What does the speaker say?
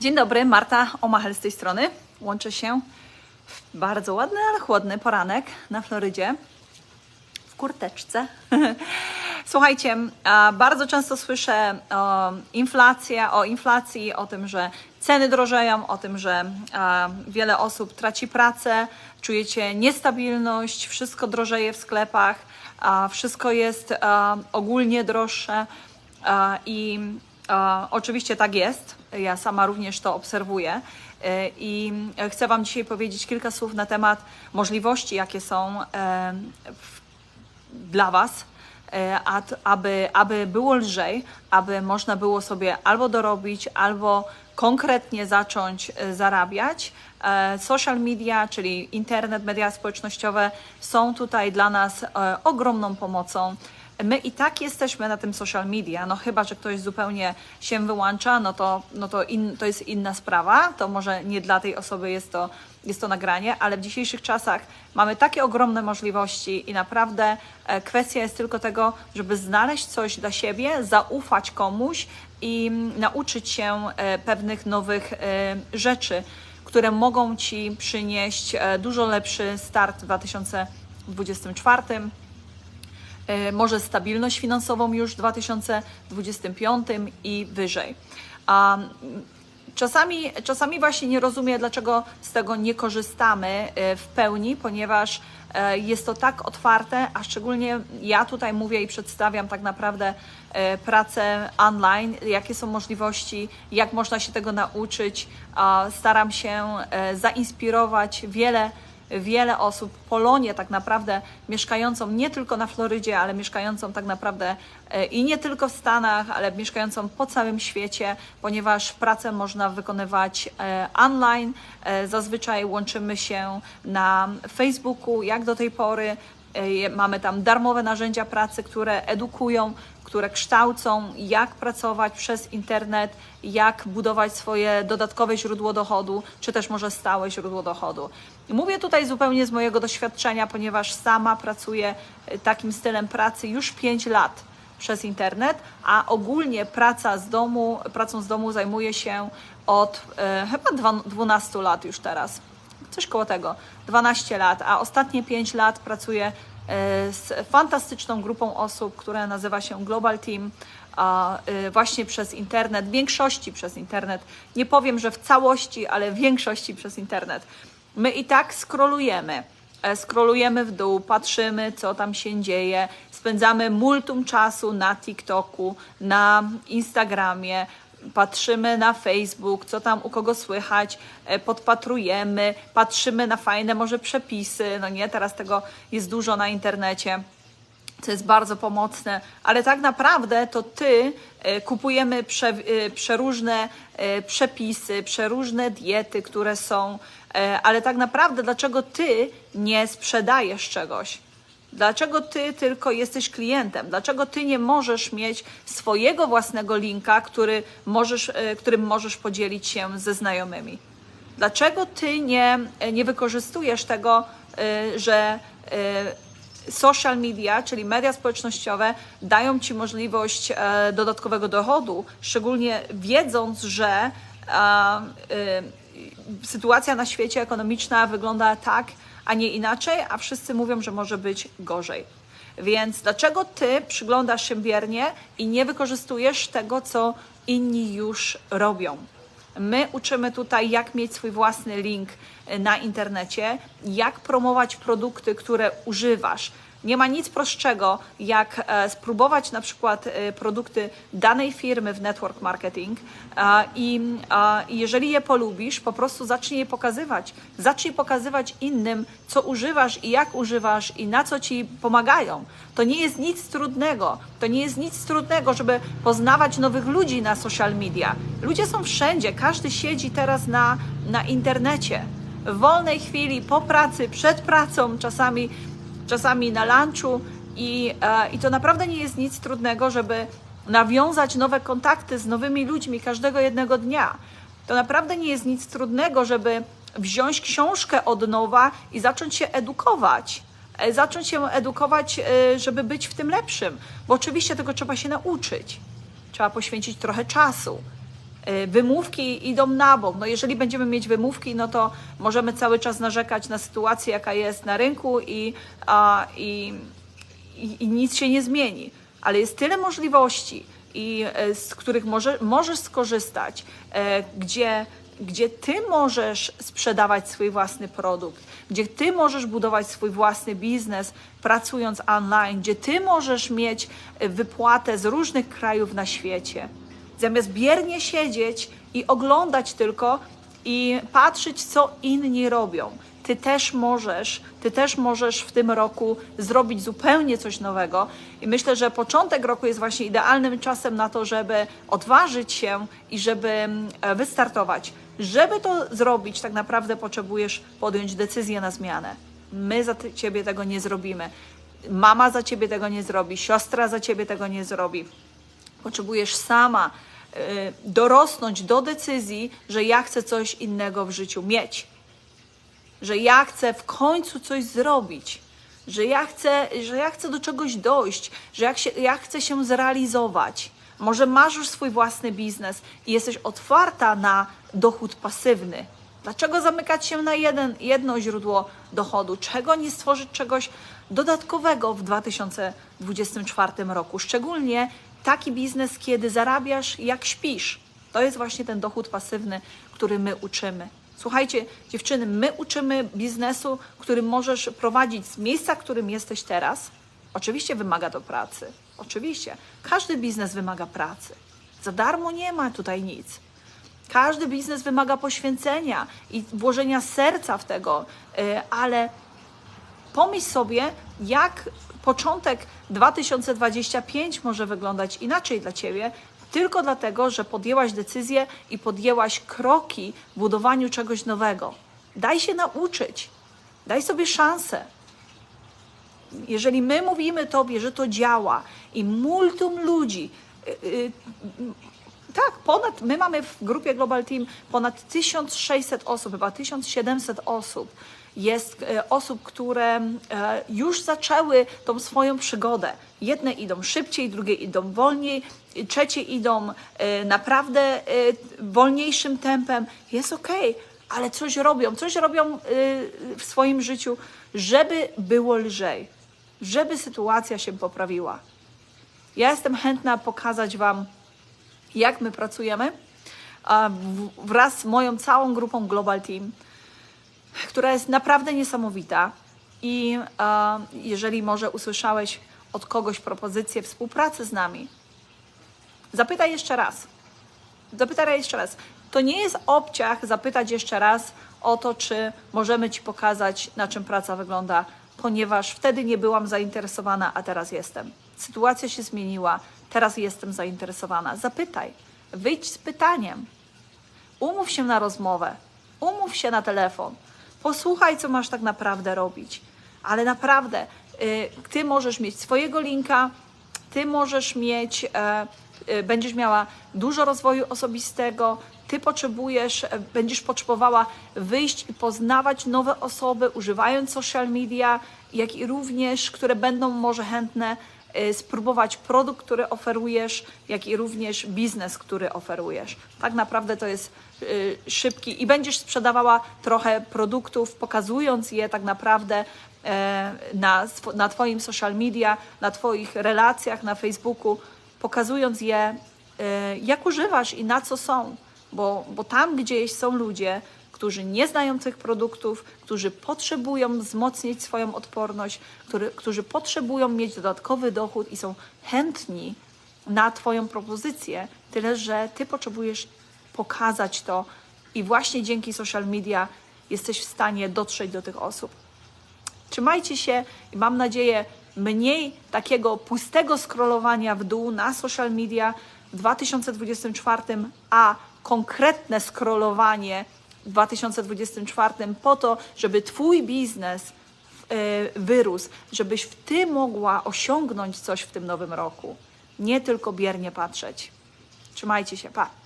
Dzień dobry, Marta Omachel z tej strony. Łączę się w bardzo ładny, ale chłodny poranek na Florydzie w kurteczce. Słuchajcie, bardzo często słyszę o inflacji, o inflacji, o tym, że ceny drożeją, o tym, że wiele osób traci pracę, czujecie niestabilność, wszystko drożeje w sklepach, wszystko jest ogólnie droższe i oczywiście tak jest. Ja sama również to obserwuję. E, I chcę Wam dzisiaj powiedzieć kilka słów na temat możliwości, jakie są e, dla Was, e, aby, aby było lżej, aby można było sobie albo dorobić, albo konkretnie zacząć e, zarabiać. E, Social media, czyli internet, media społecznościowe są tutaj dla nas e, ogromną pomocą. My i tak jesteśmy na tym social media, no chyba, że ktoś zupełnie się wyłącza, no to, no to, in, to jest inna sprawa, to może nie dla tej osoby jest to, jest to nagranie, ale w dzisiejszych czasach mamy takie ogromne możliwości i naprawdę e, kwestia jest tylko tego, żeby znaleźć coś dla siebie, zaufać komuś i mm, nauczyć się e, pewnych nowych e, rzeczy, które mogą Ci przynieść dużo lepszy start w 2024 e, może stabilność finansową już w 2025 i wyżej. A czasami, czasami właśnie nie rozumiem, dlaczego z tego nie korzystamy e, w pełni, ponieważ e, jest to tak otwarte, a szczególnie ja tutaj mówię i przedstawiam tak naprawdę e, pracę online, jakie są możliwości, jak można się tego nauczyć. Staram się e, zainspirować wiele wiele osób, Polonię tak naprawdę mieszkającą nie tylko na Florydzie, ale mieszkającą tak naprawdę e, i nie tylko w Stanach, ale mieszkającą po całym świecie, ponieważ pracę można wykonywać e, online. E, Zazwyczaj łączymy się na Facebooku, jak do tej pory. E, Mamy tam darmowe narzędzia pracy, które edukują, które kształcą, jak pracować przez internet, jak budować swoje dodatkowe źródło dochodu, czy też może stałe źródło dochodu. Mówię tutaj zupełnie z mojego doświadczenia, ponieważ sama pracuję e, takim stylem pracy już 5 lat przez internet, a ogólnie praca z domu, pracą z domu zajmuję się od e, chyba dwa- 12 lat już teraz coś koło tego, 12 lat, a ostatnie 5 lat pracuję e, z fantastyczną grupą osób, która nazywa się Global Team, a, e, właśnie przez internet, w większości przez internet. Nie powiem, że w całości, ale w większości przez internet. My i tak scrollujemy. E, Scrollujemy w dół, patrzymy, co tam się dzieje, spędzamy multum czasu na TikToku, na Instagramie, patrzymy na Facebook, co tam u kogo słychać, e, podpatrujemy, patrzymy na fajne może przepisy, no nie, teraz tego jest dużo na internecie co jest bardzo pomocne, ale tak naprawdę to ty e, kupujemy prze, e, przeróżne przepisy, przeróżne diety, które są, ale tak naprawdę dlaczego ty nie sprzedajesz czegoś? Dlaczego ty tylko jesteś klientem? Dlaczego ty nie możesz mieć swojego własnego linka, który możesz, e, którym możesz podzielić się ze znajomymi? Dlaczego ty nie, nie wykorzystujesz tego, e, że e, social media, czyli media społecznościowe, dają ci możliwość e, dodatkowego dochodu, szczególnie wiedząc, że e, e, sytuacja na świecie ekonomiczna wygląda tak, a nie inaczej, a wszyscy mówią, że może być gorzej. Więc dlaczego ty przyglądasz się biernie i nie wykorzystujesz tego, co inni już robią? My uczymy tutaj, jak mieć swój własny link e, na internecie, jak promować produkty, które używasz. Nie ma nic prostszego, jak e, spróbować na przykład e, produkty danej firmy w network marketing i jeżeli je polubisz, po prostu zacznij je pokazywać. Zacznij pokazywać innym, co używasz i jak używasz i na co ci pomagają. To nie jest nic trudnego. To nie jest nic trudnego, żeby poznawać nowych ludzi na social media. Ludzie są wszędzie, każdy siedzi teraz na, na internecie. W wolnej chwili, po pracy, przed pracą, czasami, czasami na lunchu i, e, i to naprawdę nie jest nic trudnego, żeby nawiązać nowe kontakty z nowymi ludźmi każdego jednego dnia. To naprawdę nie jest nic trudnego, żeby wziąć książkę od nowa i zacząć się edukować. E, Zacząć się edukować, e, żeby być w tym lepszym, bo oczywiście tego trzeba się nauczyć. Trzeba poświęcić trochę czasu. Y, Wymówki idą na bok. No jeżeli będziemy mieć wymówki, no to możemy cały czas narzekać na sytuację, jaka jest na rynku i, a, i, i, i nic się nie zmieni. Ale jest tyle możliwości, i, e, z których może, możesz skorzystać, e, gdzie, gdzie ty możesz sprzedawać swój własny produkt, gdzie ty możesz budować swój własny biznes pracując online, gdzie ty możesz mieć e, wypłatę z różnych krajów na świecie. Zamiast biernie siedzieć i oglądać tylko i patrzeć, co inni robią. Ty też możesz, ty też możesz w tym roku zrobić zupełnie coś nowego. I myślę, że początek roku jest właśnie idealnym czasem na to, żeby odważyć się i żeby mm, e, wystartować. Żeby to zrobić, tak naprawdę potrzebujesz podjąć decyzję na zmianę. My za ciebie tego nie zrobimy. Mama za ciebie tego nie zrobi, siostra za ciebie tego nie zrobi potrzebujesz sama y, dorosnąć do decyzji, że ja chcę coś innego w życiu mieć. Że ja chcę w końcu coś zrobić. Że ja chcę, że ja chcę do czegoś dojść, że się, ja chcę się zrealizować. Może masz już swój własny biznes i jesteś otwarta na dochód pasywny. Dlaczego zamykać się na jeden, jedno źródło dochodu? Czego nie stworzyć czegoś dodatkowego w 2024 roku? Szczególnie taki biznes, kiedy zarabiasz jak śpisz. To jest właśnie ten dochód pasywny, który my uczymy. Słuchajcie, dziewczyny, my uczymy biznesu, który możesz prowadzić z miejsca, w którym jesteś teraz. Oczywiście wymaga to pracy. Oczywiście. Każdy biznes wymaga pracy. Za darmo nie ma tutaj nic. Każdy biznes wymaga poświęcenia i włożenia serca w tego, y, ale pomyśl sobie, jak początek 2025 może wyglądać inaczej dla Ciebie, tylko dlatego, że podjęłaś decyzję i podjęłaś kroki w budowaniu czegoś nowego. Daj się nauczyć, daj sobie szansę. Jeżeli my mówimy Tobie, że to działa i multum ludzi, y, y, tak, ponad, my mamy w grupie Global Team ponad 1600 osób, chyba 1700 osób. Jest e, osób, które e, już zaczęły tą swoją przygodę. Jedne idą szybciej, drugie idą wolniej, trzecie idą e, naprawdę wolniejszym tempem. Jest okej, ale coś robią, coś robią w swoim życiu, żeby było lżej, żeby sytuacja się poprawiła. Ja jestem chętna pokazać Wam, jak my pracujemy wraz z moją całą grupą Global Team, która jest naprawdę niesamowita. I jeżeli może usłyszałeś od kogoś propozycję współpracy z nami, zapytaj jeszcze raz. Zapytaj jeszcze raz. To nie jest obciach zapytać jeszcze raz o to, czy możemy Ci pokazać, na czym praca wygląda, ponieważ wtedy nie byłam zainteresowana, a teraz jestem. Sytuacja się zmieniła, teraz jestem zainteresowana. Zapytaj, wyjdź z pytaniem, umów się na rozmowę, umów się na telefon, posłuchaj, co masz tak naprawdę robić. Ale naprawdę, y, ty możesz mieć swojego linka, ty możesz mieć, e, e, będziesz miała dużo rozwoju osobistego, ty potrzebujesz, e, będziesz potrzebowała wyjść i poznawać nowe osoby, używając social media, jak i również, które będą może chętne spróbować produkt, który oferujesz, jak i również biznes, który oferujesz. Tak naprawdę to jest y, szybki i będziesz sprzedawała trochę produktów, pokazując je tak naprawdę e, na, na Twoim social media, na Twoich relacjach na Facebooku, pokazując je, e, jak używasz i na co są. Bo, bo tam gdzieś są ludzie, którzy nie znają tych produktów, którzy potrzebują wzmocnić swoją odporność, który, którzy potrzebują mieć dodatkowy dochód i są chętni na Twoją propozycję, tyle że Ty potrzebujesz pokazać to i właśnie dzięki social media jesteś w stanie dotrzeć do tych osób. Trzymajcie się i mam nadzieję mniej takiego pustego scrollowania w dół na social media w 2024, a konkretne scrollowanie 2024 po to, żeby Twój biznes e, wyrósł, żebyś Ty mogła osiągnąć coś w tym nowym roku. Nie tylko biernie patrzeć. Trzymajcie się, pa!